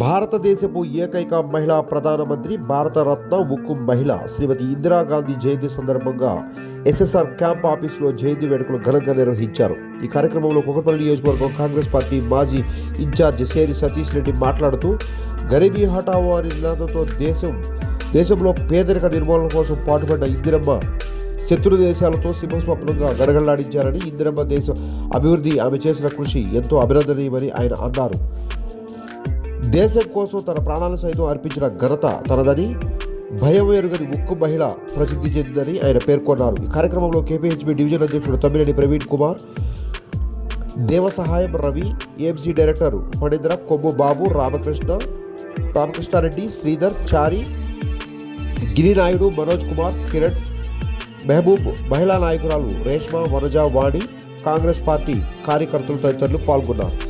భారతదేశపు ఏకైక మహిళా ప్రధానమంత్రి భారతరత్న ఉక్కు మహిళ శ్రీమతి ఇందిరాగాంధీ జయంతి సందర్భంగా ఎస్ఎస్ఆర్ క్యాంప్ ఆఫీసులో జయంతి వేడుకలు ఘనంగా నిర్వహించారు. ఈ కార్యక్రమంలో కుకట్పల్లి నియోజకవర్గం కాంగ్రెస్ పార్టీ మాజీ ఇన్ఛార్జి సేరి సతీష్ రెడ్డి మాట్లాడుతూ గరీబీ హఠావో అనే నినాదంతో దేశం దేశంలో పేదరిక నిర్మూలన కోసం పాటుపడ్డ ఇందిరమ్మ శత్రు దేశాలతో సింహస్వప్నంగా గడగడలాడించారని ఇందిరమ్మ దేశ అభివృద్ధి ఆమె చేసిన కృషి ఎంతో అభినందనీయమని ఆయన అన్నారు. దేశం కోసం తన ప్రాణాలను సైతం అర్పించిన ఘనత తనదని భయం ఎరుగని ఉక్కు మహిళ ప్రసిద్ధి చెందిందని ఆయన పేర్కొన్నారు. ఈ కార్యక్రమంలో కేపీహెచ్బి డివిజన్ అధ్యక్షుడు Tammineni Praveen Kumar Devasahayam Ravi AMC director Phanindra Kommu Babu Ramakrishna Ramakrishna Reddy Sridhar Chari Giri Naidu Manoj Kumar Kiran Mehboob మహిళా నాయకురాలు రేష్మా వనజ వాణి కాంగ్రెస్ పార్టీ కార్యకర్తలు తదితరులు పాల్గొన్నారు.